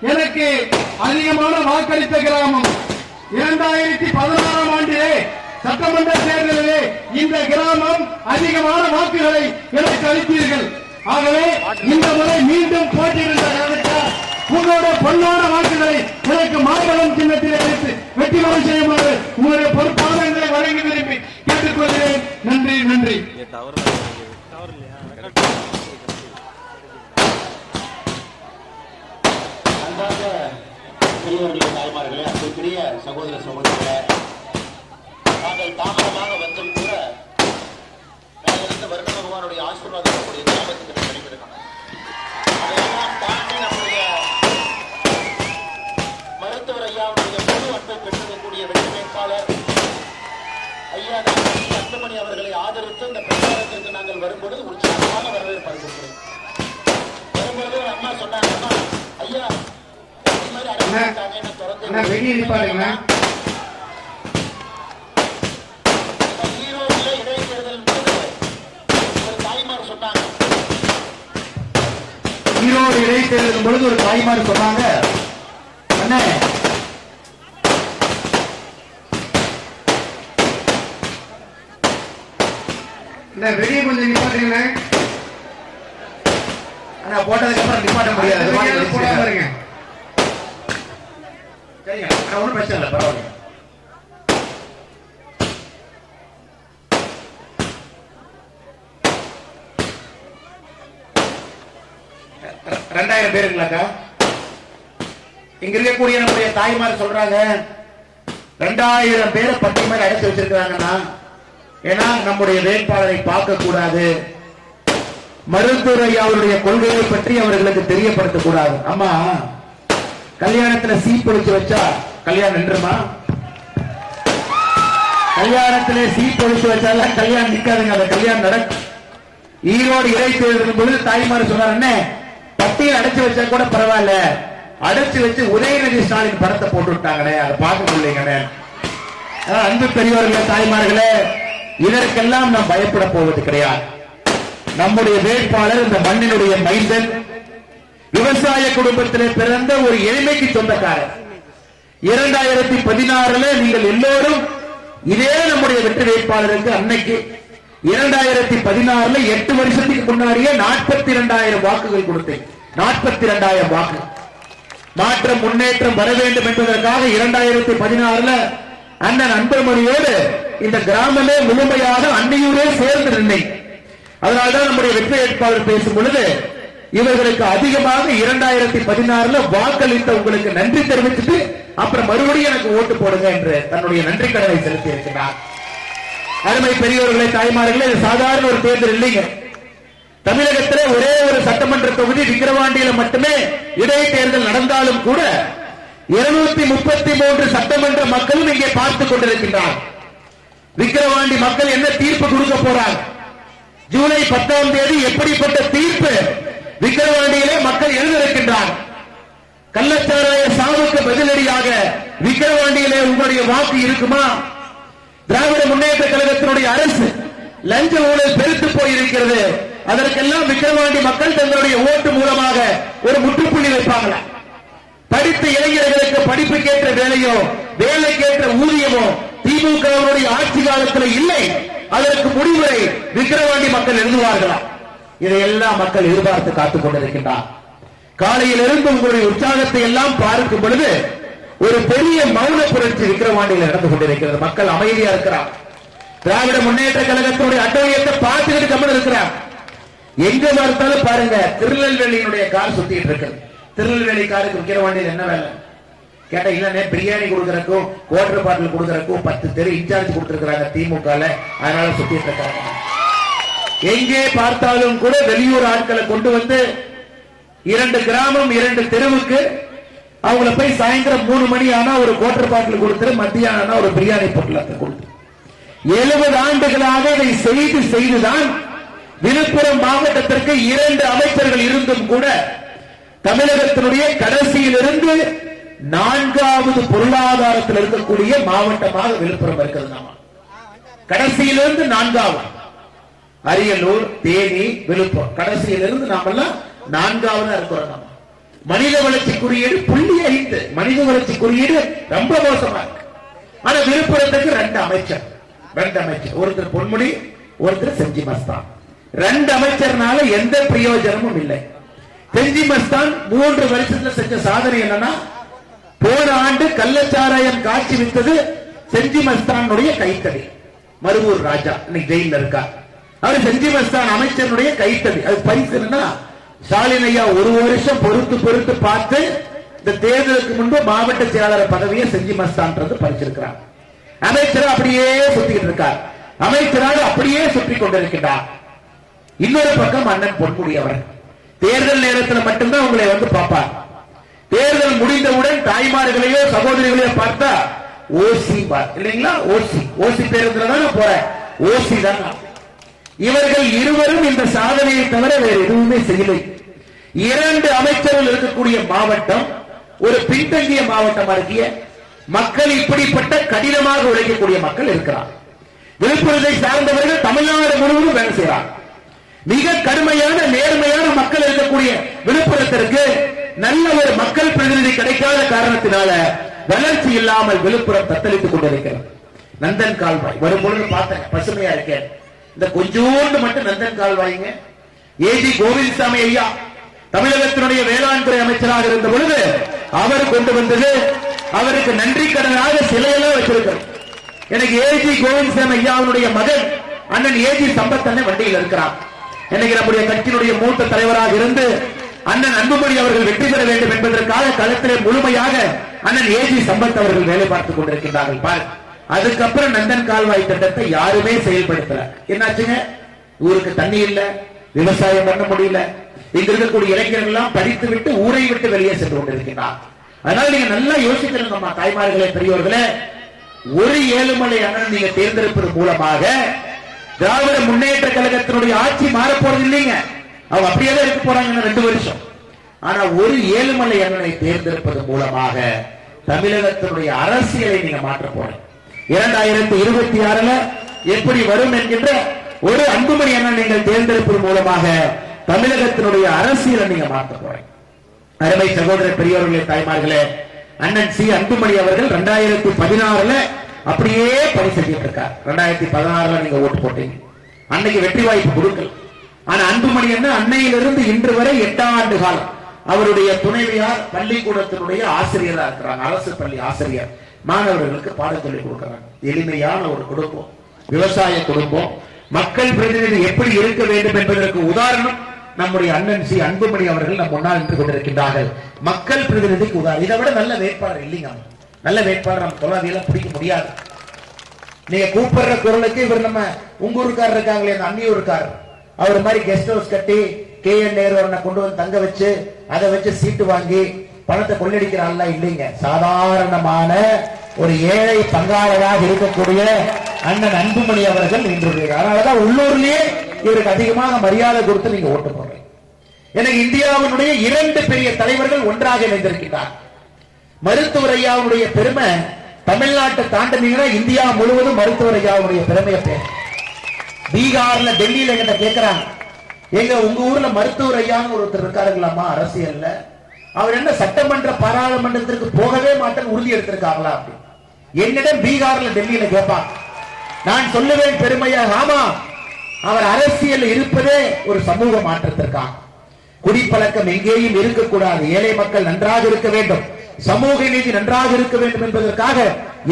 எனக்கு அதிகமான வாக்களித்த கிராமம். இரண்டாயிரத்தி பதினாறாம் ஆண்டிலே சட்டமன்ற தேர்தலிலே இந்த கிராமம் அதிகமான வாக்குகளை எனக்கு அளித்தீர்கள். ஆகவே இந்த முறை மீண்டும் போட்டியிடுகின்ற காரணத்தால் உங்களுடைய பொன்னான வாக்குகளை எனக்கு மாபலம் சின்னத்தில் அளித்து வெற்றி பெற செய்யுமாறு உங்களுடைய பொறுப்பாளர்களை வழங்கி விரும்பி கேட்டுக்கொள்கிறேன். நன்றி நன்றி. அன்பார்ந்த பெரியவர்களே தாய்மார்களே அன்புக்குரிய சகோதர சகோதரிகளே நாங்கள் தாமதமாக வந்தும் கூட மேலிருந்து வருண பகவானுடைய ஆசீர்வாதம் நம்முடைய கிராமத்துக்கு கிடைத்திருக்கணும் அதையெல்லாம் தாண்டி நம்முடைய மருத்துவர் ஐயாவுடைய முழு அன்பை பெற்றிருக்கக்கூடிய வெற்றி வேட்பாளர் ஐயா டாக்டர் அன்புமணி அவர்களை ஆதரித்து இந்த பிரச்சாரத்திற்கு நாங்கள் வரும்பொழுது உற்சாகமான வரவேற்பு அளிக்கிறேன் வரும்பொழுது ஒரு அம்மா சொன்னாங்க அம்மா ஐயா இந்த மாதிரி அடைச்சிருக்காங்க என்ன திறந்து அண்ணா, வெளியே நிப்பாருங்க. இந்த ஈரோடுல இடைத்தேர்தல் போது ஒரு தாய்மார் சொன்னாங்க ஈரோடு இடைத்தேர்தல் பொழுது ஒரு தாய்மார் சொன்னாங்க. அண்ணே. வெளியே கொஞ்சம் நிப்பாட்டுங்களே. ஆனா போட்டதுக்கு அப்புறம் நிப்பாட்ட முடியாது. போடாம. இருங்க. சரிங்க. ஒண்ணும் பிரச்சனை இல்லை பரவாயில்ல ரெ- ரெண்டாயிரம் பேருங்களாக்கா இங்க இருக்கக்கூடிய நம்முடைய தாய்மார் சொல்றாங்க ரெண்டாயிரம் பேரை பட்டி மாதிரி அடைச்சு வச்சிருக்கிறாங்கன்னா ஏன்னா நம்முடைய வேட்பாளரை பார்க்க கூடாது மருத்துவரை அவருடைய கொள்கையை பற்றி அவர்களுக்கு தெரியப்படுத்த கூடாது அம்மா கல்யாணத்துல சீப்பொழிச்சு வச்சா கல்யாணம் நின்றுமா? கல்யாணத்துல சீப்பொழிச்சு வச்சாலாம் கல்யாணம் நிக்காதுங்க. அந்த கல்யாணம் நடக்கும். ஈரோடு இடைத்தேர்தல் பொழுது தாய்மார் சொன்னார் என்ன பட்டியை அடைச்சு வச்சா கூட பரவாயில்ல. அடைச்சு வச்சு உதயநிதி ஸ்டாலின் படத்தை போட்டு விட்டாங்களே அதை பார்க்க முடியலங்கண்ணே அன்பு பெரியவர்களே தாய்மார்களே இதற்கெல்லாம் நாம் பயப்பட போவது கிடையாது. நம்முடைய வேட்பாளர் இந்த மண்ணினுடைய மைந்தன் விவசாய குடும்பத்திலே பிறந்த ஒரு எளிமைக்கு சொந்தக்காரர். இரண்டாயிரத்தி பதினாறுல நீங்கள் எல்லோரும் இதே நம்முடைய வெற்றி வேட்பாளருக்கு அன்னைக்கு இரண்டாயிரத்தி பதினாறுல எட்டு வருஷத்துக்கு முன்னாடியே நாற்பத்தி இரண்டாயிரம் வாக்குகள் கொடுத்தேன். நாற்பத்தி இரண்டாயிரம் வாக்கு. மாற்றம் முன்னேற்றம் வர வேண்டும் என்பதற்காக இரண்டாயிரத்தி பதினாறுல அண்ணன் அன்பர்மணியோடு இந்த கிராமமே முழுமையாக அன்னையூரே சேர்ந்து நின்றேன். அதனால்தான் நம்முடைய வெற்றி வேட்பாளர் பேசும் பொழுது இவர்களுக்கு அதிகமாக இரண்டாயிரத்தி பதினாறுல வாக்களித்த உங்களுக்கு நன்றி தெரிவிச்சுட்டு அப்புறம் மறுபடியும் எனக்கு ஓட்டு போடுங்க என்று தன்னுடைய நன்றி கடனை செலுத்தி இருக்கிறார் அருமை பெரியவர்களே தாய்மார்களே இது சாதாரண ஒரு தேர்தல் இல்லைங்க. தமிழகத்திலே ஒரே ஒரு சட்டமன்ற தொகுதி விக்கிரவாண்டியில மட்டுமே இடைத்தேர்தல் நடந்தாலும் கூட இருநூத்தி முப்பத்தி மூன்று சட்டமன்ற மக்களும் இங்கே பார்த்துக் கொண்டிருக்கின்றார். விக்கிரவாண்டி மக்கள் என்ன தீர்ப்பு கொடுக்க போறாங்க ஜூலை பத்தாம் தேதி எப்படிப்பட்ட தீர்ப்பு விக்கிரவாண்டியிலே மக்கள் எழுந்திருக்கின்றார் கள்ளச்சாராய சாவுக்கு பதிலடியாக விக்கிரவாண்டியிலே உங்களுடைய வாக்கு இருக்குமா? திராவிட முன்னேற்ற கழகத்தினுடைய அரசு லஞ்ச ஊழல் பெருத்து போயிருக்கிறது. அதற்கெல்லாம் விக்கிரவாண்டி மக்கள் தங்களுடைய ஓட்டு மூலமாக ஒரு முற்றுப்புள்ளி வைப்பாங்களா? படித்த இளைஞர்களுக்கு படிப்புக்கேற்ற வேலையோ வேலைக்கேற்ற ஊதியமோ திமுகவினுடைய ஆட்சி காலத்தில் இல்லை. அதற்கு முடிவுரை விக்கிரவாண்டி மக்கள் எழுதுவார்களா? இதையெல்லாம் மக்கள் எதிர்பார்த்து காத்துக் கொண்டிருக்கின்றார். காலையிலிருந்து உங்களுடைய உற்சாகத்தை எல்லாம் பார்க்கும் பொழுது ஒரு பெரிய மௌன புரட்சி விக்கிரவாண்டியில் நடந்து கொண்டிருக்கிறது. மக்கள் அமைதியா இருக்கிறார் திராவிட முன்னேற்ற கழகத்தினுடைய அட்டவணையத்தை பார்த்துக்கிட்டு கம்மன் இருக்கிறார் எங்க பார்த்தாலும் பாருங்க திருநெல்வேலியினுடைய கார் சுத்திட்டு இருக்கு திருநெல்வேலி காருக்கு விக்கிரவாண்டியில் என்ன வேலை? கேட்டா இல்லனே பிரியாணி கொடுக்கறக்கும் குவார்டர் பாட்டில் கொடுக்கறக்கும் பத்து தெரு இன்சார்ஜ் கொடுத்திருக்கிறாங்க திமுக அதனால சுத்திட்டு இருக்காங்க. எங்கே பார்த்தாலும் கூட வெளியூர் ஆட்களை கொண்டு வந்து இரண்டு கிராமம் இரண்டு தெருவுக்கு அவங்கள போய் சாயந்தரம் மூணு மணி ஆனா ஒரு குவார்டர் பாட்டில் கொடுத்துரு மத்தியானம் ஆனா ஒரு பிரியாணி பொருளாக கொடுத்து. எழுபது ஆண்டுகளாக இதை செய்து செய்துதான் விழுப்புரம் மாவட்டத்திற்கு இரண்டு அமைச்சர்கள் இருந்தும் கூட தமிழகத்தினுடைய கடைசியிலிருந்து நான்காவது பொருளாதாரத்தில் இருக்கக்கூடிய மாவட்டமாக விழுப்புரம் இருக்கிறது நாம. கடைசியிலிருந்து நான்காவது. அரியலூர் தேனி விழுப்புரம். கடைசியிலிருந்து நாமெல்லாம் நான்காவது இருக்கிறோம் நம்ம மனித வளர்ச்சி குறியீடு புள்ளி ஐந்து மனித வளர்ச்சி குறியீடு ரொம்ப மோசமா இருக்கு. ஆனா விழுப்புரத்துக்கு ரெண்டு அமைச்சர். ரெண்டு அமைச்சர். ஒருத்தர் பொன்முடி ஒருத்தர் செஞ்சி மஸ்தான். ரெண்டு அமைச்சர்னால எந்த பிரயோஜனமும் இல்லை. செஞ்சி மஸ்தான் மூன்று வருஷத்துல செஞ்ச சாதனை என்னன்னா போன ஆண்டு கள்ளச்சாராயம் காட்சி வித்தது செஞ்சி மஸ்தானுடைய கைத்தடி. மருவூர் ராஜா இன்னைக்கு ஜெயில இருக்கார். அவர் செஞ்சி மஸ்தான் அமைச்சருடைய கைத்தடி. அது பரிசுன்னா ஸ்டாலின் ஐயா ஒரு வருஷம் பொறுத்து பொறுத்து பார்த்து இந்த தேர்தலுக்கு முன்பு மாவட்ட செயலாளர் பதவியை செஞ்சி மஸ்தான்றது பறிச்சிருக்கிறார். அமைச்சர் அப்படியே சுத்திக்கிட்டு இருக்கார். அமைச்சரால் அப்படியே சுற்றி கொண்டிருக்கிறார் இன்னொரு பக்கம் அண்ணன் பொன்முடி தேர்தல் நேரத்தில் மட்டும்தான் உங்களை வந்து பார்ப்பார். தேர்தல் முடிந்தவுடன் தாய்மார்களையோ சகோதரிகளையோ பார்த்தா ஓசி பார். இல்லைங்களா? ஓசி ஓசி பேருந்துல தான் நான் போறேன் ஓசி தான். இவர்கள் இருவரும் இந்த சாதனையை தவிர வேறு எதுவுமே செய்யலை. இரண்டு அமைச்சர்கள் இருக்கக்கூடிய மாவட்டம் ஒரு பின்தங்கிய மாவட்டமா இருக்கிய மக்கள் இப்படிப்பட்ட கடினமாக உழைக்கக்கூடிய மக்கள் இருக்கிறார். விழுப்புரத்தை சார்ந்தவர்கள் தமிழ்நாடு முழுவதும் வேலை செய்கிறார். மிக கடுமையான நேர்மையான மக்கள் இருக்கக்கூடிய விழுப்புரத்திற்கு நல்ல ஒரு மக்கள் பிரதிநிதி கிடைக்காத காரணத்தினால வளர்ச்சி இல்லாமல் விழுப்புரம் தத்தளித்துக் கொண்டிருக்கிறது. நந்தன் கால்வாய் வரும் பொழுது பார்த்தேன் பசுமையா இருக்கேன். இந்த கொஞ்சோண்டு மட்டும் நந்தன் கால்வாய்ங்க ஏஜி கோவிந்தசாமி ஐயா தமிழகத்தினுடைய வேளாண் துறை அமைச்சராக இருந்த பொழுது அவர் கொண்டு வந்தது அவருக்கு நன்றி கடனாக சிலையெல்லாம் வச்சிருக்கிறது. எனக்கு ஏஜி கோவிந்தசாமி ஐயாவுடைய மகன் அண்ணன் ஏஜி சம்பத் அண்ணன் வண்டியில் இருக்கிறார். எனக்கு நம்முடைய கட்சியினுடைய மூத்த தலைவராக இருந்து அண்ணன் அன்புமணி அவர்கள் வெற்றி பெற வேண்டும் என்பதற்காக களத்திலே முழுமையாக அண்ணன் ஏஜி சம்பத் அவர்கள் வேலை பார்த்துக் கொண்டிருக்கின்றார்கள். பாருங்கள். அதுக்கப்புறம் நந்தன் கால்வாய் திட்டத்தை யாருமே செயல்படுத்தல. என்னாச்சுங்க? ஊருக்கு தண்ணி இல்ல விவசாயம் பண்ண முடியல. இங்க இருக்கக்கூடிய இளைஞர்கள் எல்லாம் படித்து விட்டு ஊரை விட்டு வெளியே சென்று கொண்டிருக்கிறார் அதனால நீங்க நல்லா யோசிக்கணுங்கம்மா தாய்மார்களே பெரியவர்களே ஒரு ஏழுமலை அண்ணன் நீங்க தேர்ந்தெடுப்பது மூலமாக திராவிட முன்னேற்ற கழகத்தினுடைய ஆட்சி மாறப் போறது இல்லைங்க. அவங்க அப்படியே தான் இருக்க போறாங்க ரெண்டு வருஷம். ஆனா ஒரு ஏழுமலை அண்ணனை தேர்ந்தெடுப்பது மூலமாக தமிழகத்தினுடைய அரசியலை நீங்க மாற்ற போறீங்க. இரண்டாயிரத்தி இருபத்தி ஆறுல எப்படி வரும் என்கின்ற ஒரு அன்புமணி அண்ணன் நீங்கள் தேர்ந்தெடுப்பது மூலமாக தமிழகத்தினுடைய அரசியலை நீங்க மாற்ற போறீங்க. அருமை சகோதர பெரியவர்களே தாய்மார்களே அண்ணன் சி. அன்புமணி அவர்கள் ரெண்டாயிரத்தி பதினாறுல அப்படியே பணி செஞ்சிட்டு இருக்கார். ரெண்டாயிரத்தி பதினாறுல நீங்க ஓட்டு போட்டீங்க. அன்னைக்கு வெற்றி வாய்ப்பு கொடுக்கல. ஆனா அன்புமணி என்ன அன்னையிலிருந்து இன்று வரை எட்டாம் ஆண்டு காலம் அவருடைய துணைவியார் பள்ளிக்கூடத்தினுடைய ஆசிரியரா இருக்கிறாங்க. அரசு பள்ளி ஆசிரியர். மாணவர்களுக்கு பாடம் சொல்லிக் கொடுக்கிறாங்க. எளிமையான ஒரு குடும்பம் விவசாய குடும்பம் மக்கள் பிரதிநிதி எப்படி இருக்க வேண்டும் என்பதற்கு உதாரணம் நம்முடைய அண்ணன் சி. அன்புமணி அவர்கள் நம் முன்னால் நின்று கொண்டிருக்கின்றார்கள். மக்கள் பிரதிநிதிக்கு உதாரணம். இதை விட நல்ல வேட்பாளர் இல்லைங்க நல்ல வேட்பாளர் நம்ம தொழிலாளியெல்லாம் பிடிக்க முடியாது. நீங்க கூப்பிடுற குரலுக்கு இவர் நம்ம உங்க ஊருக்காரர் இருக்காங்களே அந்த அன்னியூருக்காரர். அவர் மாதிரி கெஸ்ட் ஹவுஸ் கட்டி கே. என். நேரு அவரை கொண்டு வந்து தங்க வச்சு அதை வச்சு சீட்டு வாங்கி பணத்தை கொள்ளடிக்கிறாள்லாம் இல்லைங்க. சாதாரணமான ஒரு ஏழை பங்காளராக இருக்கக்கூடிய அண்ணன் அன்புமணி அவர்கள் நின்று அதனாலதான் உள்ளூர்லயே இவருக்கு அதிகமாக மரியாதை கொடுத்து நீங்க ஓட்டு போறீங்க எனக்கு இந்தியாவினுடைய இரண்டு பெரிய தலைவர்கள் ஒன்றாக இணைந்திருக்கிறார் மருத்துவர் ஐயாவுடைய பெருமை தமிழ்நாட்டை தாண்டினீங்கன்னா இந்தியா முழுவதும் மருத்துவர் ஐயாவுடைய பெருமையை பேர். பீகார்ல டெல்லியில என்ன கேட்கிறாங்க எங்க உங்க ஊர்ல மருத்துவர் ஐயான்னு ஒருத்தர் இருக்காருங்களாமா அரசியல்ல. அவர் என்ன சட்டமன்ற பாராளுமன்றத்திற்கு போகவே மாட்டேன்னு உறுதி எடுத்திருக்காங்களா அப்படி என்னிடம் பீகார்ல டெல்லியில கேட்பாங்க நான் சொல்லுவேன் பெருமையாக ஆமா அவர் அரசியல் இருப்பதே ஒரு சமூக மாற்றத்திற்காக. குடிப்பழக்கம் எங்கேயும் இருக்கக்கூடாது. ஏழை மக்கள் நன்றாக இருக்க வேண்டும். சமூக நீதி நன்றாக இருக்க வேண்டும் என்பதற்காக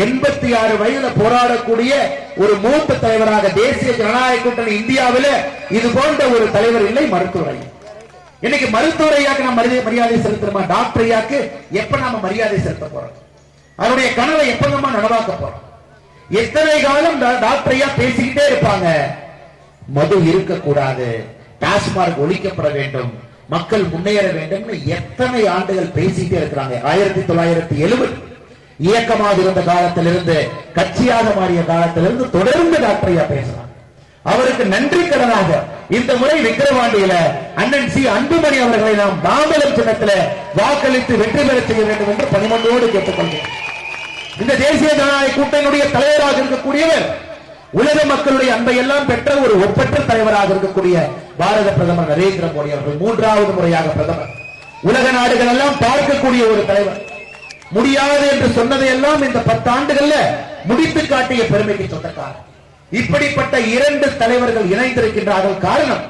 எண்பத்தி ஆறு வயதுல போராடக்கூடிய ஒரு மூத்த தலைவராக தேசிய ஜனநாயக கூட்டணி இந்தியாவில இது போன்ற ஒரு தலைவர் இல்லை மருத்துவரை இன்னைக்கு மருத்துவரையாக நம்ம மரியாதை செலுத்துறோமா டாக்டர் ஐயாக்கு எப்ப நாம மரியாதை செலுத்த போறோம்? அவருடைய கனவை எப்ப நம்ம நனவாக்க போறோம் எத்தனை காலம் டாக்டரையா டாக்டர் பேசிக்கிட்டே இருப்பாங்க? மது இருக்கக்கூடாது. டாஸ்மார்க் ஒழிக்கப்பட வேண்டும். மக்கள் முன்னேற வேண்டும்னு எத்தனை ஆண்டுகள் பேசிட்டே இருக்கிறாங்க? ஆயிரத்தி தொள்ளாயிரத்தி எழுபது. இயக்கமாக இருந்த காலத்திலிருந்து கட்சியாக மாறிய காலத்திலிருந்து தொடர்ந்து டாக்டரையா பேசுறாங்க. அவருக்கு நன்றி கடனாக இந்த முறை விக்கிரவாண்டியில அண்ணன் சி அன்புமணி அவர்களை நாம் தாமலம் சின்னத்தில் வாக்களித்து வெற்றி பெற செய்ய வேண்டும் என்று பணிமன்றோடு கேட்டுக்கொள்கிறேன். இந்த தேசிய ஜனநாயக கூட்டணியுடைய தலைவராக இருக்கக்கூடியவர் உலக மக்களுடைய அன்பை எல்லாம் பெற்ற ஒரு ஒப்பற்ற தலைவராக இருக்கக்கூடிய பாரத பிரதமர் நரேந்திர மோடி அவர்கள் மூன்றாவது முறையாக பிரதமர். உலக நாடுகள் எல்லாம் பார்க்கக்கூடிய ஒரு தலைவர். முடியாது என்று சொன்னதை எல்லாம் இந்த பத்தாண்டுகள்ல முடித்து காட்டிய பெருமைக்கு சொந்தக்காரர். இப்படிப்பட்ட இரண்டு தலைவர்கள் இணைந்திருக்கின்றார்கள் காரணம்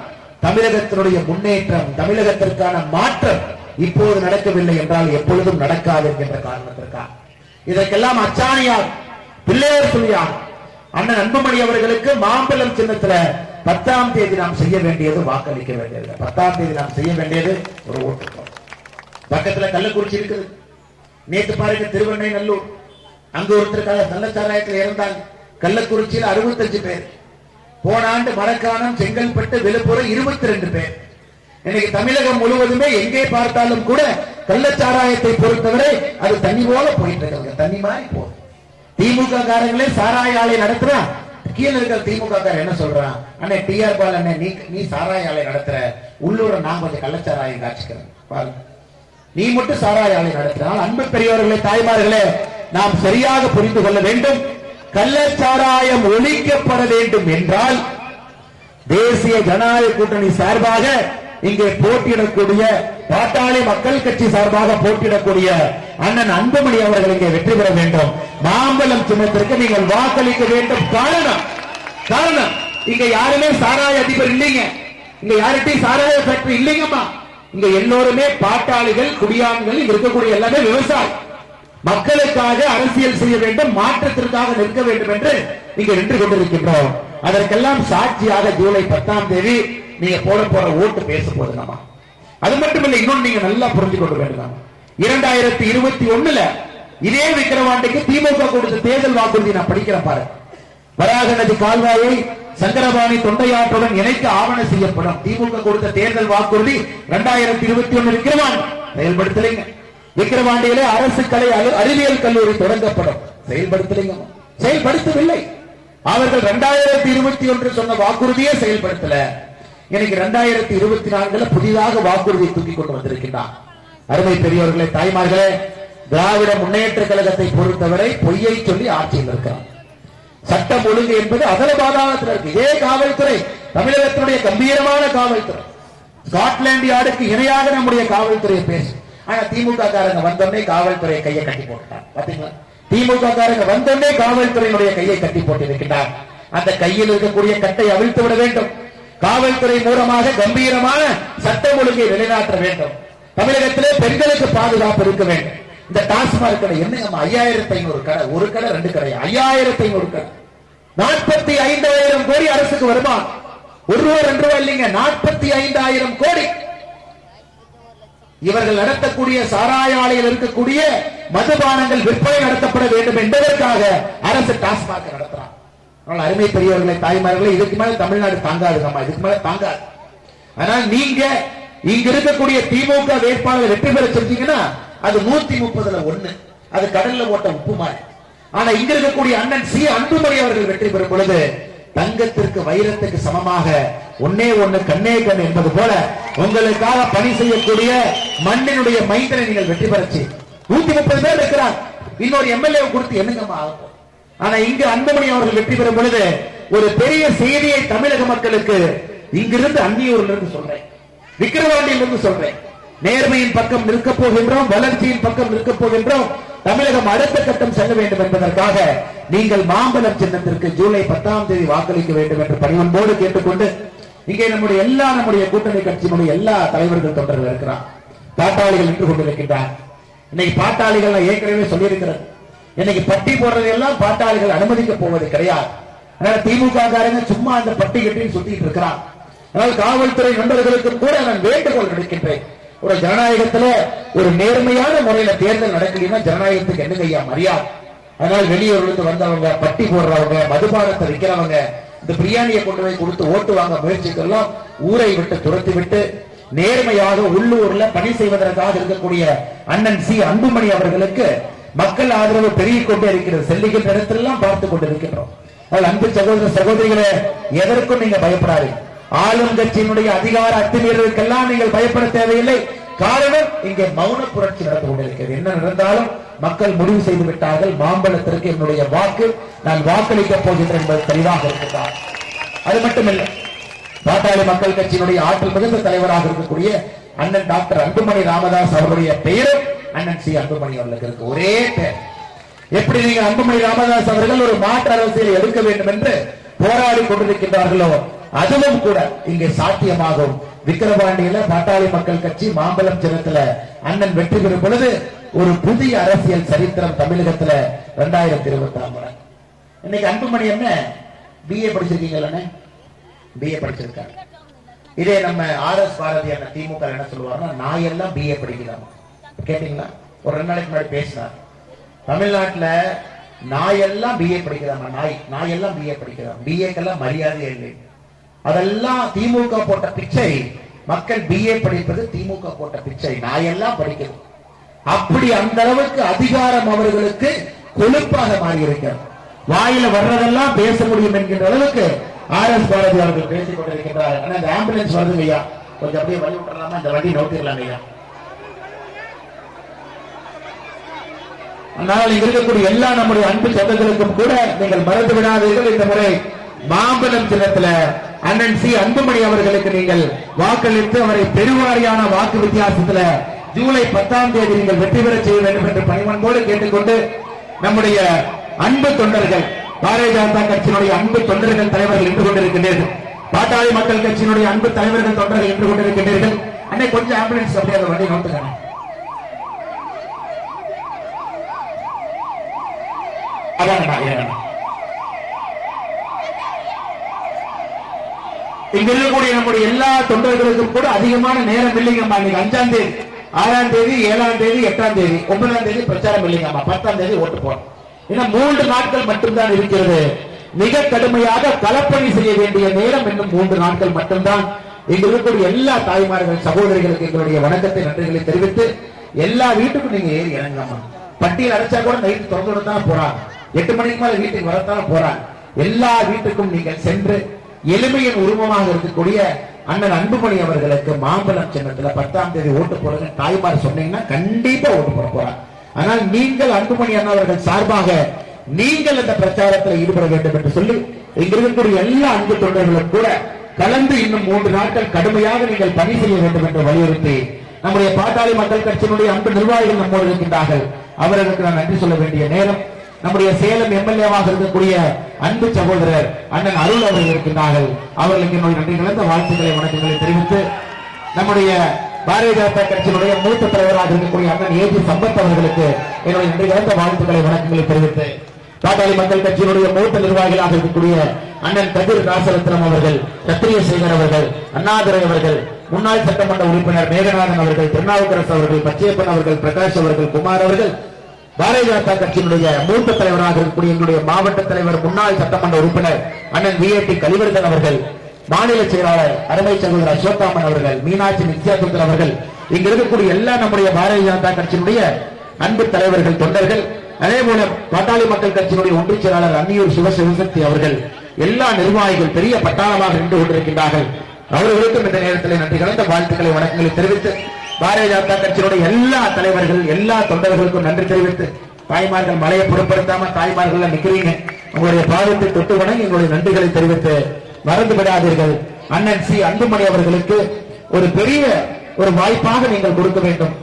தமிழகத்தினுடைய முன்னேற்றம் தமிழகத்திற்கான மாற்றம் இப்போது நடக்கவில்லை என்றால் எப்பொழுதும் நடக்காது என்கின்ற காரணத்திற்காக. இதற்கெல்லாம் அச்சாணியார் பிள்ளையார் சொல்லியார். அண்ணன் அன்புமணி அவர்களுக்கு மாம்பழம் சின்னத்துல பத்தாம் தேதி நாம் செய்ய வேண்டியது வாக்களிக்க வேண்டியது. பத்தாம் தேதி நாம் செய்ய வேண்டியது ஒரு ஓட்டு பக்கத்துல கள்ளக்குறிச்சி இருக்குது. நேற்று பாருங்க திருவண்ணை நல்லூர். அங்க ஒருத்தருக்காக கள்ளச்சாராயத்தில் இறந்தாங்க. கள்ளக்குறிச்சியில் அறுபத்தஞ்சு பேர். போன ஆண்டு மரக்காணம் செங்கல்பட்டு விழுப்புரம் இருபத்தி ரெண்டு பேர். இன்னைக்கு தமிழகம் முழுவதுமே எங்கே பார்த்தாலும் கூட கள்ளச்சாராயத்தை பொறுத்தவரை அது தண்ணி போல போயிட்டு இருக்காங்க தண்ணி மாதிரி போகுது. திமுக காரங்களே சாராய ஆலை நடத்துறா கீழே இருக்கிற திமுக காரன் என்ன சொல்றான்? அண்ணே டிஆர் பால் அண்ணே நீ நீ சாராய ஆலை நடத்துற. உள்ளூர நான் கொஞ்சம் கள்ளச்சாராயம் காட்சிக்கிறேன் பாருங்க நீ மட்டும் சாராய ஆலை நடத்தினால் அன்பு பெரியவர்களே தாய்மார்களே நாம் சரியாக புரிந்து கொள்ள வேண்டும். கள்ளச்சாராயம் ஒழிக்கப்பட வேண்டும் என்றால் தேசிய ஜனநாயக கூட்டணி சார்பாக இங்கே போட்டியிடக்கூடிய பாட்டாளி மக்கள் கட்சி சார்பாக போட்டியிடக்கூடிய அண்ணன் அன்புமணி அவர்கள் இங்கே வெற்றி பெற வேண்டும். மாம்பழம் சின்னத்திற்கு நீங்கள் வாக்களிக்க வேண்டும். காரணம் காரணம் இங்க யாருமே சாராய அதிபர் இல்லைங்க. இங்க யார்கிட்டையும் சாராய ஃபேக்டரி இல்லைங்கம்மா. இங்க எல்லோருமே பாட்டாளிகள் குடியான்கள் இங்க இருக்கக்கூடிய எல்லாமே விவசாயி. மக்களுக்காக அரசியல் செய்ய வேண்டும் மாற்றத்திற்காக நிற்க வேண்டும் என்று இங்க நின்று கொண்டிருக்கின்றோம். அதற்கெல்லாம் சாட்சியாக ஜூலை பத்தாம் தேதி நீங்க போட போற ஓட்டு பேச போதுங்கம்மா அது மட்டும் இல்ல இன்னொன்னு நீங்க நல்லா புரிஞ்சு கொண்டு வேண்டாம் இரண்டாயிரத்தி இருபத்தி ஒண்ணுல இதே விக்கிரவாண்டிக்கு திமுக கொடுத்த தேர்தல் வாக்குறுதி நான் படிக்கிறேன் பாரு. வராக நதி கால்வாயை சங்கரபாணி தொண்டையாற்றுடன் இணைக்க ஆவண செய்யப்படும். திமுக கொடுத்த தேர்தல் வாக்குறுதி இரண்டாயிரத்தி இருபத்தி ஒண்ணு விக்கிரவாண்டி. செயல்படுத்தலைங்க. விக்கிரவாண்டியிலே அரசு கலை அறிவியல் கல்லூரி தொடங்கப்படும். செயல்படுத்தலைங்க. செயல்படுத்தவில்லை. அவர்கள் இரண்டாயிரத்தி இருபத்தி ஒன்று சொன்ன வாக்குறுதியே செயல்படுத்தல. இன்னைக்கு இரண்டாயிரத்தி இருபத்தி நான்குல புதிதாக வாக்குறுதியை தூக்கி கொண்டு வந்திருக்கின்றார். அருமை பெரியவர்களே தாய்மார்களே திராவிட முன்னேற்ற கழகத்தை பொறுத்தவரை பொய்யை சொல்லி ஆட்சியில் இருக்கிறார். சட்டம் ஒழுங்கு என்பது அகல பாதாளத்தில் இருக்கு. இதே காவல்துறை தமிழகத்தினுடைய கம்பீரமான காவல்துறை ஸ்காட்லாந்து யார்டுக்கு இணையாக நம்முடைய காவல்துறையை பேசும் ஆனா திமுக காரங்க வந்தோடனே காவல்துறையை கையை கட்டி போட்டுட்டார் பாத்தீங்களா? திமுக காரங்க வந்தோடனே காவல்துறையினுடைய கையை கட்டி போட்டு இருக்கின்றார் அந்த கையில் இருக்கக்கூடிய கட்டை அவிழ்த்து விட வேண்டும். காவல்துறை மூலமாக கம்பீரமான சட்டம் ஒழுங்கை நிலைநாட்ட வேண்டும். தமிழகத்திலே பெண்களுக்கு பாதுகாப்பு இருக்க வேண்டும். இந்த டாஸ்மாக் கடை என்னங்கம்மா? ஐயாயிரத்தி ஐநூறு கடை. ஒரு கடை ரெண்டு கடை. ஐயாயிரத்தி ஐநூறு கடை. நாற்பத்தி ஐந்தாயிரம் கோடி அரசுக்கு வருமா? ஒரு ரூபா ரெண்டு ரூபாய் இல்லைங்க. நாற்பத்தி ஐந்தாயிரம் கோடி. இவர்கள் நடத்தக்கூடிய சாராய ஆலையில் இருக்கக்கூடிய மதுபானங்கள் விற்பனை நடத்தப்பட வேண்டும் என்பதற்காக அரசு டாஸ்மாக் நடத்த அதனால அருமை பெரியவர்களை தாய்மார்களை இதுக்கு மேல தமிழ்நாடு தாங்காதுங்கம்மா இதுக்கு மேல தாங்காது. ஆனால் நீங்க இங்க இருக்கக்கூடிய திமுக வேட்பாளர் வெற்றி பெற செஞ்சீங்கன்னா அது நூத்தி முப்பதுல ஒண்ணு. அது கடல்ல ஓட்ட உப்பு மாதிரி ஆனா இங்க இருக்கக்கூடிய அண்ணன் சி. அன்புமணி அவர்கள் வெற்றி பெறும் பொழுது தங்கத்திற்கு வைரத்துக்கு சமமாக ஒன்னே ஒண்ணு கண்ணே கண் என்பது போல உங்களுக்காக பணி செய்யக்கூடிய மண்ணினுடைய மைந்தனை நீங்கள் வெற்றி பெறச்சு நூத்தி முப்பது பேர் இருக்கிறார். இன்னொரு எம்எல்ஏ கொடுத்து என்னங்கம்மா ஆகும் ஆனா இங்கு அன்பமணி அவர்கள் வெற்றி பெறும் பொழுது ஒரு பெரிய செய்தியை தமிழக மக்களுக்கு இங்கிருந்து அந்நியூர்ல இருந்து சொல்றேன். விக்கிரவாண்டியில் இருந்து சொல்றேன். நேர்மையின் பக்கம் நிற்க போகின்றோம் வளர்ச்சியின் பக்கம் நிற்க போகின்றோம். தமிழகம் அடுத்த கட்டம் செல்ல வேண்டும் என்பதற்காக நீங்கள் மாம்பழம் சின்னத்திற்கு ஜூலை பத்தாம் தேதி வாக்களிக்க வேண்டும் என்று பணிவன்போடு கேட்டுக்கொண்டு இங்கே நம்முடைய எல்லா நம்முடைய கூட்டணி கட்சியினுடைய எல்லா தலைவர்கள் தொண்டர்கள் இருக்கிறார். பாட்டாளிகள் நின்று கொண்டிருக்கின்றார். இன்னைக்கு பாட்டாளிகள் ஏற்கனவே சொல்லியிருக்கிறேன் இன்னைக்கு பட்டி போடுறது எல்லாம் பாட்டாளிகள் அனுமதிக்க போவது கிடையாது. அதனால திமுக காரங்க சும்மா அந்த பட்டி கட்டின்னு சுத்திட்டு இருக்கிறான். அதனால் காவல்துறை நண்பர்களுக்கு கூட நான் வேண்டுகோள் விடுக்கின்றேன். ஒரு ஜனநாயகத்துல ஒரு நேர்மையான முறையில தேர்தல் நடக்கலைன்னா ஜனநாயகத்துக்கு என்ன ஐயா மரியாதை? அதனால வெளியூர்லேருந்து வந்தவங்க பட்டி போடுறவங்க மதுபானத்தை விற்கிறவங்க இந்த பிரியாணியை கொண்டு போய் கொடுத்து ஓட்டு வாங்க முயற்சிக்கெல்லாம் ஊரை விட்டு துரத்தி விட்டு நேர்மையாக உள்ளூர்ல பணி செய்வதற்காக இருக்கக்கூடிய அண்ணன் சி அன்புமணி அவர்களுக்கு மக்கள் ஆதரவு பெருகிக் கொண்டே இருக்கிறது. செல்லுகின்ற இடத்திலெல்லாம் பார்த்துக் கொண்டிருக்கின்றோம். அதனால் அன்பு சகோதர சகோதரிகளே எதற்கும் நீங்க பயப்படாதீங்க. ஆளும் கட்சியினுடைய அதிகார அத்துமீறலுக்கெல்லாம் நீங்கள் பயப்பட தேவையில்லை. காரணம் இங்கே மௌன புரட்சி நடந்து கொண்டிருக்கிறது. என்ன நடந்தாலும் மக்கள் முடிவு செய்து விட்டார்கள். மாம்பழத்திற்கு என்னுடைய வாக்கு நான் வாக்களிக்கப் போகின்றேன் என்பது தெளிவாக இருக்கிறார் அது மட்டுமில்லை பாட்டாளி மக்கள் கட்சியினுடைய ஆற்றல் மிகுந்த தலைவராக இருக்கக்கூடிய அண்ணன் டாக்டர் அன்புமணி ராமதாஸ் அவருடைய பெயரும் அண்ணன் சி அன்புமணி அவர்களுக்கு இருக்கு ஒரே பேர். எப்படி நீங்க அன்புமணி ராமதாஸ் அவர்கள் ஒரு மாற்று அரசியல் எடுக்க வேண்டும் என்று போராடி கொண்டிருக்கின்றார்களோ அதுவும் கூட இங்கே சாத்தியமாகும். விக்கிரவாண்டியில பாட்டாளி மக்கள் கட்சி மாம்பழம் சின்னத்துல அண்ணன் வெற்றி பெறும் பொழுது ஒரு புதிய அரசியல் சரித்திரம் தமிழகத்துல இரண்டாயிரத்தி இருபத்தி ஆறு இன்னைக்கு அன்புமணி என்ன? பிஏ படிச்சிருக்கீங்களே பிஏ படிச்சிருக்காங்க இதே நம்ம ஆர் எஸ் பாரதி அண்ணன் திமுக என்ன சொல்லுவாருன்னா நான் எல்லாம் பிஏ படிக்கலாம் கேட்டீங்களா? ஒரு ரெண்டு நாளைக்கு முன்னாடி பேசினார். தமிழ்நாட்டுல நாய் எல்லாம் பிஏ படிக்கிறாங்க நாய். நாய் எல்லாம் பிஏ படிக்கிறாங்க. பிஏக்கெல்லாம் மரியாதை இல்லை. அதெல்லாம் திமுக போட்ட பிச்சை. மக்கள் பிஏ படிப்பது திமுக போட்ட பிச்சை. நாயெல்லாம் படிக்கிறது. அப்படி அந்த அளவுக்கு அதிகாரம் அவர்களுக்கு கொழுப்பாக மாறி இருக்கிறது வாயில வர்றதெல்லாம் பேச முடியும் என்கின்ற அளவுக்கு ஆர் எஸ் பாரதி அவர்கள் பேசிக் கொண்டிருக்கின்றார். ஆனா இந்த ஆம்புலன்ஸ் வருது ஐயா கொஞ்சம் அப்படியே வழி விட்டுறலாமா? இந்த வண்டி நோக்கிடலாம் ஐயா ஆனால் இருக்கக்கூடிய எல்லா நம்முடைய அன்பு சொந்தங்களுக்கும் கூட நீங்கள் மறந்து விடாதீர்கள் இந்த முறை மாம்பலம் சின்னத்துல அண்ணன் சி அன்புமணி அவர்களுக்கு நீங்கள் வாக்களித்து அவரை பெருவாரியான வாக்கு வித்தியாசத்துல ஜூலை பத்தாம் தேதி நீங்கள் வெற்றி பெற செய்ய வேண்டும் என்று பணிவன்போடு கேட்டுக்கொண்டு நம்முடைய அன்பு தொண்டர்கள் பாரதிய ஜனதா கட்சியினுடைய அன்பு தொண்டர்கள் தலைவர்கள் நின்று கொண்டிருக்கின்றீர்கள். பாட்டாளி மக்கள் கட்சியினுடைய அன்பு தலைவர்கள் தொண்டர்கள் நின்று கொண்டிருக்கின்றீர்கள். அன்னை கொஞ்சம் ஆம்புலன்ஸ் அப்படியே அந்த வண்டி நோட்டுக்கணும் அதான் ஏங்கண்ணா இங்க இருக்கக்கூடிய நம்முடைய எல்லா தொண்டர்களுக்கும் கூட அதிகமான நேரம் இல்லைங்கம்மா இன்னைக்கு அஞ்சாம் தேதி ஆறாம் தேதி ஏழாம் தேதி எட்டாம் தேதி ஒன்பதாம் தேதி பிரச்சாரம் இல்லைங்கம்மா பத்தாம் தேதி ஓட்டு போறோம். ஏன்னா மூன்று நாட்கள் மட்டும்தான் இருக்கிறது. மிக கடுமையாக களப்பணி செய்ய வேண்டிய நேரம் இன்னும் மூன்று நாட்கள் மட்டும்தான். இங்க இருக்கக்கூடிய எல்லா தாய்மார்கள் சகோதரிகளுக்கு எங்களுடைய வணக்கத்தை நன்றிகளை தெரிவித்து எல்லா வீட்டுக்கும் நீங்க ஏறி இறங்கம்மா. பட்டியல் அடைச்சா கூட நைட்டு திறந்து தான் போறாங்க. எட்டு மணிக்கு மேல வீட்டுக்கு வரத்தான போறாங்க. எல்லா வீட்டுக்கும் நீங்கள் சென்று எளிமையின் உருவமாக இருக்கக்கூடிய அண்ணன் அன்புமணி அவர்களுக்கு மாம்பழம் சின்னத்துல பத்தாம் தேதி ஓட்டு போடுங்க தாய்மார் சொன்னீங்கன்னா கண்டிப்பா ஓட்டு போட போறாங்க ஆனால் நீங்கள் அன்புமணி அண்ணா அவர்கள் சார்பாக நீங்கள் இந்த பிரச்சாரத்தில் ஈடுபட வேண்டும் என்று சொல்லி இங்க இருக்கக்கூடிய எல்லா அன்பு தொண்டர்களும் கூட கலந்து இன்னும் மூன்று நாட்கள் கடுமையாக நீங்கள் பணி செய்ய வேண்டும் என்று வலியுறுத்தி நம்முடைய பாட்டாளி மக்கள் கட்சியினுடைய அன்பு நிர்வாகிகள் நம்மோடு இருக்கின்றார்கள். அவர்களுக்கு நான் நன்றி சொல்ல வேண்டிய நேரம். நம்முடைய சேலம் எம்எல்ஏவாக இருக்கக்கூடிய அன்பு சகோதரர் அண்ணன் அருள் அவர்கள் இருக்கின்றார்கள். அவர்களுக்கு என்னுடைய நன்றி கலந்த வாழ்த்துக்களை வணக்கங்களை தெரிவித்து நம்முடைய பாரதிய ஜனதா கட்சியினுடைய மூத்த தலைவராக இருக்கக்கூடிய அண்ணன் ஏஜி சம்பத் அவர்களுக்கு என்னுடைய நன்றி கலந்த வாழ்த்துக்களை வணக்கங்களை தெரிவித்து பாட்டாளி மக்கள் கட்சியினுடைய மூத்த நிர்வாகிகளாக இருக்கக்கூடிய அண்ணன் கதிர் ராசரத்னம் அவர்கள் சத்திரியசேகர் அவர்கள் அண்ணாதுரை அவர்கள் முன்னாள் சட்டமன்ற உறுப்பினர் மேகநாதன் அவர்கள் திருநாவுக்கரசு அவர்கள் பச்சையப்பன் அவர்கள் பிரகாஷ் அவர்கள் குமார் அவர்கள் பாரதிய ஜனதா கட்சியினுடைய மூத்த தலைவராக இருக்கக்கூடிய எங்களுடைய மாவட்ட தலைவர் முன்னாள் சட்டமன்ற உறுப்பினர் அண்ணன் விஏபி கலிவர்தன் அவர்கள் மாநில செயலாளர் அருமை சகோதரர் அசோகாமன் அவர்கள் மீனாட்சி நித்யாசுந்தர் அவர்கள் இங்க இருக்கக்கூடிய எல்லா நம்முடைய பாரதிய ஜனதா கட்சியினுடைய அன்பு தலைவர்கள் தொண்டர்கள் அதே போல பாட்டாளி மக்கள் கட்சியினுடைய ஒன்றிய செயலாளர் அன்னியூர் சிவ சிவசக்தி அவர்கள் எல்லா நிர்வாகிகள் பெரிய பட்டாளமாக நின்று கொண்டிருக்கின்றார்கள். அவர்களுக்கும் இந்த நேரத்தில் நன்றி கலந்த வாழ்த்துக்களை வணக்கங்களை தெரிவித்து பாரதிய ஜனதா கட்சியினுடைய எல்லா தலைவர்கள் எல்லா தொண்டர்களுக்கும் நன்றி தெரிவித்து தாய்மார்கள் மலையை பொருட்படுத்தாம தாய்மார்கள் நிக்கிறீங்க. உங்களுடைய பாதத்தை தொட்டு வணங்கி எங்களுடைய நன்றிகளை தெரிவித்து மறந்து விடாதீர்கள். அண்ணன் சி. அன்புமணி அவர்களுக்கு ஒரு பெரிய ஒரு வாய்ப்பாக நீங்கள் கொடுக்க வேண்டும்.